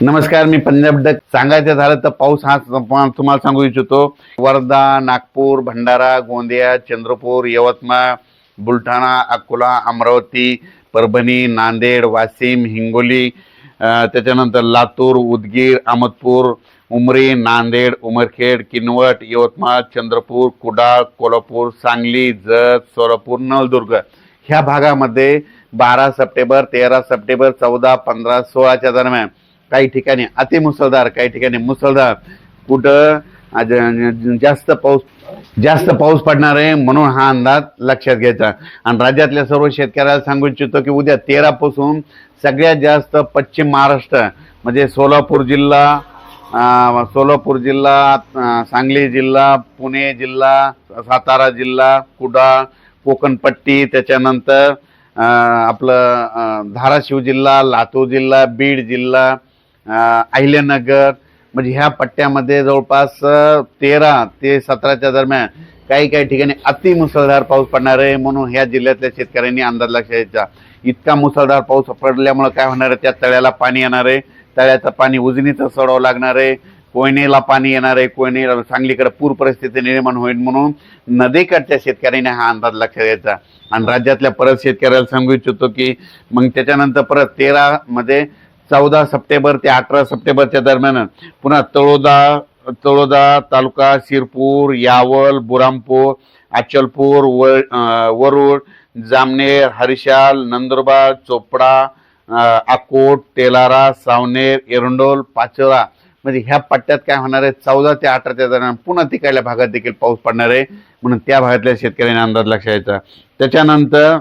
नमस्कार मी पंजाब डक. सांगायचं झालं तर पाऊस हा तुम्हाला सांगू इच्छितो. वर्धा नागपूर भंडारा गोंदिया चंद्रपूर यवतमाळ बुलढाणा अकोला अमरावती परभणी नांदेड वाशिम हिंगोली त्याच्यानंतर लातूर उदगीर अहमदपूर उमरी नांदेड उमरखेड किनवट यवतमाळ चंद्रपूर कुडाळ कोल्हापूर सांगली जत सोलापूर नळदुर्ग. ह्या भागामध्ये बारा सप्टेंबर तेरा सप्टेंबर चौदा पंधरा सोळाच्या दरम्यान काही ठिकाणी अतिमुसळधार काही ठिकाणी मुसळधार. कुठं? जास्त पाऊस जास्त पाऊस पडणार आहे म्हणून हा अंदाज लक्षात घ्यायचा. आणि राज्यातल्या सर्व शेतकऱ्याला सांगू इच्छितो की उद्या तेरा पासून सगळ्यात जास्त पश्चिम महाराष्ट्र म्हणजे सोलापूर जिल्हा सोलापूर जिल्हा सांगली जिल्हा पुणे जिल्हा सातारा जिल्हा कुडाळ कोकणपट्टी त्याच्यानंतर आपलं धाराशिव जिल्हा लातूर जिल्हा बीड जिल्हा अहिल्यानगर म्हणजे ह्या पट्ट्यामध्ये जवळपास तेरा ते सतराच्या दरम्यान काही काही ठिकाणी अति मुसळधार पाऊस पडणार आहे म्हणून ह्या जिल्ह्यातल्या शेतकऱ्यांनी अंदाज लक्षात घ्यायचा इतका मुसळधार पाऊस पडल्यामुळे काय होणार आहे? त्या तळ्याला पाणी येणार आहे. तळ्याचं पाणी उजनीचं सोडावं लागणार आहे. कोयनेला पाणी येणार आहे. कोयने सांगलीकडे पूर परिस्थिती निर्माण होईल म्हणून नदीकडच्या शेतकऱ्यांनी हा अंदाज लक्षात घ्यायचा आणि राज्यातल्या परत शेतकऱ्याला सांगू इच्छितो की मग त्याच्यानंतर परत तेरामध्ये चौदा सप्टेंबर ते अठरा सप्टेंबरच्या दरम्यान पुन्हा तळोदा तळोदा तालुका शिरपूर यावल बुरामपूर अचलपूर व वरुड जामनेर हरिशाल नंदुरबार चोपडा अकोट तेलारा सावनेर एरंडोल पाचोरा. म्हणजे ह्या पट्ट्यात काय होणार आहे? चौदा ते अठराच्या दरम्यान पुन्हा तिकडल्या भागात देखील पाऊस पडणार आहे. म्हणून त्या भागातल्या शेतकऱ्यांनी अंदाज लक्षात घ्यायचा. त्याच्यानंतर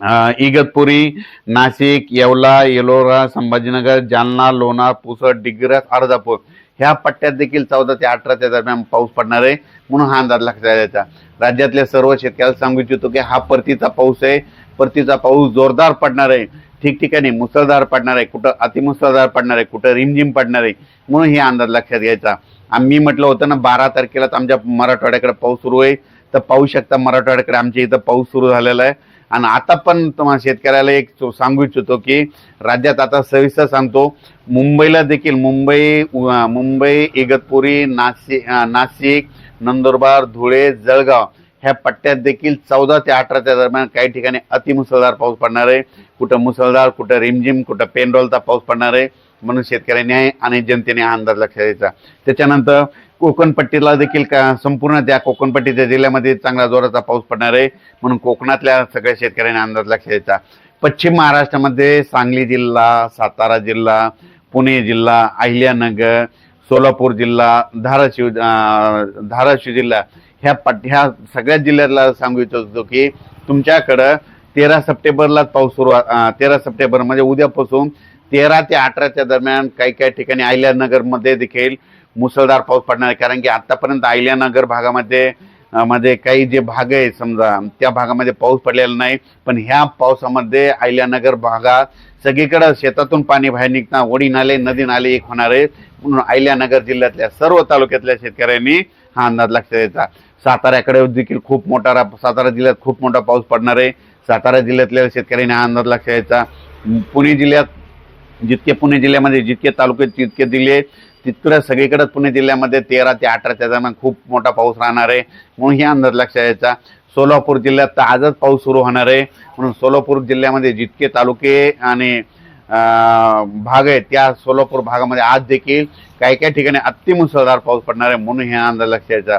इगतपुरी नाशिक येवला येलोरा संभाजीनगर जालना लोणार पुसद डिग्रस अर्धापूर ह्या पट्ट्यात देखील चौदा ते अठराच्या दरम्यान पाऊस पडणार आहे. म्हणून हा अंदाज लक्षात द्यायचा राज्यातल्या सर्व शेतकऱ्याला सांगू इच्छितो की हा परतीचा पाऊस आहे. परतीचा पाऊस जोरदार पडणार आहे. ठिकठिकाणी मुसळधार पडणार आहे. कुठं अतिमुसळधार पडणार आहे. कुठं रिमझिम पडणार आहे. म्हणून हे अंदाज लक्षात घ्यायचा. आम्ही म्हटलं होतं ना बारा तारखेलाच आमच्या मराठवाड्याकडे पाऊस सुरू आहे. तर पाहू शकता मराठवाड्याकडे आमच्या इथं पाऊस सुरू झालेला आहे. आणि आता पण तुम्हाला शेतकऱ्याला एक सांगू इच्छितो की राज्यात आता सविस्तर सांगतो मुंबईला देखील मुंबई मुंबई इगतपुरी नाशिक नाशिक नंदुरबार धुळे जळगाव ह्या पट्ट्यात देखील चौदा ते अठराच्या दरम्यान काही ठिकाणी अतिमुसळधार पाऊस पडणार आहे. कुठं मुसळधार कुठं रिमझिम कुठं पेनरोलचा पाऊस पडणार आहे. म्हणून शेतकऱ्यांनी आणि जनतेने हा अंदाज लक्षात द्यायचा त्याच्यानंतर कोकणपट्टीला देखील का संपूर्ण त्या कोकणपट्टीच्या जिल्ह्यामध्ये चांगला जोराचा पाऊस पडणार आहे. म्हणून कोकणातल्या सगळ्या शेतकऱ्यांनी अंदाज लक्ष द्यायचा पश्चिम महाराष्ट्रामध्ये सांगली जिल्हा सातारा जिल्हा पुणे जिल्हा अहिल्यानगर सोलापूर जिल्हा धाराशिव धाराशिव जिल्हा ह्या पट ह्या सगळ्या जिल्ह्यातला सांगू इच्छितो की तुमच्याकडं तेरा सप्टेंबरलाच पाऊस सुरू तेरा सप्टेंबर म्हणजे उद्यापासून तेरा ते अठराच्या दरम्यान काही काही ठिकाणी अहिल्यानगरमध्ये देखील मुसळधार पाऊस पडणार आहे. कारण की आतापर्यंत अहिल्यानगर भागामध्ये मध्ये काही जे भाग आहे समजा त्या भागामध्ये पाऊस पडलेला नाही. पण ह्या पावसामध्ये अहिल्यानगर भागात सगळीकडे शेतातून पाणी बाहेर निघता ओढी नाले नदी नाले एक होणार आहे म्हणून अहिल्यानगर जिल्ह्यातल्या सर्व तालुक्यातल्या शेतकऱ्यांनी हा अंदाज लक्षात द्यायचा साताऱ्याकडे देखील खूप मोठा रा- सातारा जिल्ह्यात खूप मोठा पाऊस पडणार आहे. सातारा जिल्ह्यातल्या शेतकऱ्यांनी हा अंदाज लक्षात द्यायचा पुणे जिल्ह्यात जितके पुणे जिल्ह्यामध्ये जितके तालुके तितके जिल्हे तिकडं सगळीकडे पुणे जिल्ह्यामध्ये तेरा ते अठराच्या दरम्यान खूप मोठा पाऊस राहणार आहे. म्हणून हे अंदाज लक्षात यायचा सोलापूर जिल्ह्यात तर आजच पाऊस सुरू होणार आहे. म्हणून सोलापूर जिल्ह्यामध्ये जितके तालुके आणि भाग आहेत त्या सोलापूर भागामध्ये आज देखील काही काही ठिकाणी अतिमुसळधार पाऊस पडणार आहे. म्हणून हे अंदाज लक्षात यायचा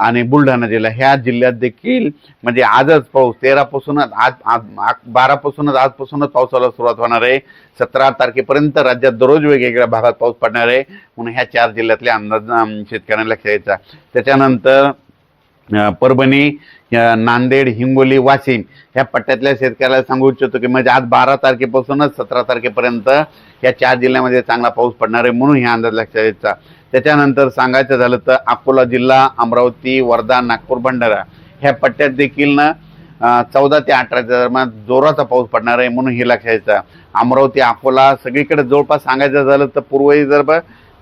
आणि बुलढाणा जिल्हा. ह्या जिल्ह्यात देखील म्हणजे आजच पाऊस तेरापासूनच आज आज बारापासूनच आजपासूनच पावसाला सुरुवात होणार आहे. सतरा तारखेपर्यंत राज्यात दररोज वेगवेगळ्या भागात पाऊस पडणार आहे. म्हणून ह्या चार जिल्ह्यातले अंदाज शेतकऱ्यांना लक्षात द्यायचा त्याच्यानंतर परभणी नांदेड हिंगोली वाशिम ह्या पट्ट्यातल्या शेतकऱ्याला सांगू इच्छितो की म्हणजे आज बारा तारखेपासूनच सतरा तारखेपर्यंत या चार जिल्ह्यामध्ये चांगला पाऊस पडणार आहे म्हणून ह्या अंदाज लक्षात द्यायचा त्याच्यानंतर सांगायचं झालं तर अकोला जिल्हा अमरावती वर्धा नागपूर भंडारा ह्या पट्ट्यात देखील ना चौदा ते अठराच्या दरम्यान जोराचा पाऊस पडणार आहे म्हणून हे लक्षात घ्यायचं अमरावती अकोला सगळीकडे जवळपास सांगायचं झालं तर पूर्व विदर्भ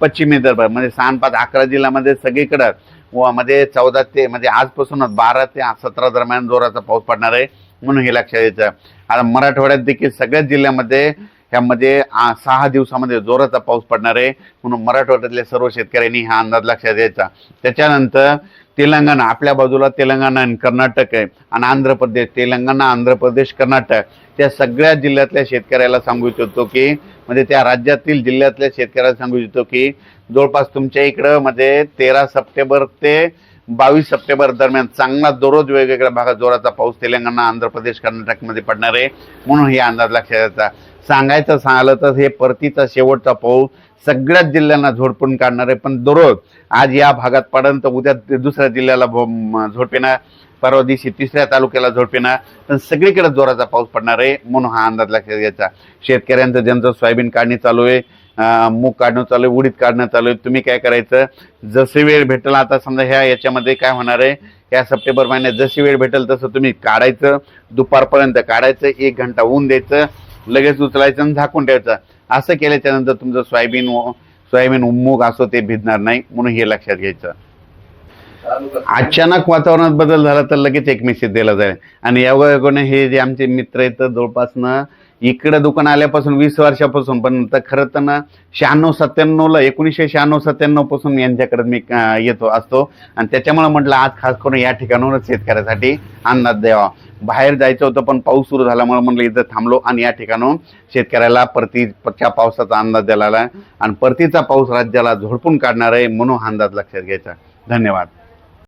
पश्चिम विदर्भ म्हणजे सानपाच अकरा जिल्ह्यामध्ये सगळीकडं मध्ये चौदा ते म्हणजे आजपासूनच बारा ते सतरा दरम्यान जोराचा पाऊस पडणार आहे म्हणून हे लक्षात घ्यायचं आता मराठवाड्यात देखील सगळ्याच जिल्ह्यामध्ये ह्यामध्ये सहा दिवसामध्ये जोराचा पाऊस पडणार आहे. म्हणून मराठवाड्यातल्या सर्व शेतकऱ्यांनी हा अंदाज लक्षात द्यायचा त्याच्यानंतर तेलंगणा आपल्या बाजूला तेलंगणा आणि कर्नाटक आहे आणि आंध्र प्रदेश तेलंगणा आंध्र प्रदेश कर्नाटक. त्या सगळ्या जिल्ह्यातल्या शेतकऱ्याला सांगू इच्छितो की म्हणजे त्या राज्यातील जिल्ह्यातल्या शेतकऱ्याला सांगू इच्छितो की जवळपास तुमच्या इकडं म्हणजे तेरा सप्टेंबर ते बावीस सप्टेंबर दरम्यान चांगला दररोज वेगवेगळ्या भागात जोराचा पाऊस तेलंगणा आंध्र प्रदेश कर्नाटकमध्ये पडणार आहे. म्हणून हे अंदाज लक्षात घ्यायचा. सांगायचं सांगलं तर हे परतीचा शेवटचा पाऊस सगळ्याच जिल्ह्यांना झोडपून काढणार. आहे पण दररोज आज या भागात पडन तर उद्या दुसऱ्या जिल्ह्याला भो- झोडपेना परवा दिवशी तिसऱ्या तालुक्याला झोडपेना तर सगळीकडे जोराचा पाऊस पडणार आहे म्हणून हा अंदाज लक्षात घ्यायचा. शेतकऱ्यांचं ज्यांचं सोयाबीन काढणी चालू आहे मूग काढणं चालू आहे उडीद काढणं चालू आहे तुम्ही काय करायचं? जसे वेळ भेटेल आता समजा ह्या याच्यामध्ये काय होणार आहे? या सप्टेंबर महिन्यात जशी वेळ भेटेल तसं तुम्ही काढायचं दुपारपर्यंत काढायचं एक घंटा ऊन द्यायचं लगेच उचलायचं आणि झाकून ठेवायचं. असं केल्याच्यानंतर तुमचं सोयाबीन सोयाबीन मूग असो ते भिजणार नाही म्हणून हे लक्षात घ्यायचं. अचानक वातावरणात बदल झाला तर लगेच एक मेसेज दिला जाईल. आणि यावं हे जे आमचे मित्र आहेत जवळपास ना इकडं दुकान आल्यापासून वीस वर्षापासून पण तर खरं तर ना शहाण्णव सत्त्याण्णवला एकोणीसशे शहाण्णव सत्त्याण्णवपासून यांच्याकडे मी येतो असतो. आणि त्याच्यामुळे म्हटलं आज खास करून या ठिकाणावरच शेतकऱ्यासाठी अंदाज द्यावा. बाहेर जायचं होतं पण पाऊस सुरू झाल्यामुळे म्हटलं इथं थांबलो आणि या ठिकाणाहून शेतकऱ्याला परतीच्या पावसाचा अंदाज दिला आणि परतीचा पाऊस राज्याला झोडपून काढणार आहे म्हणून अंदाज लक्षात घ्यायचा. धन्यवाद.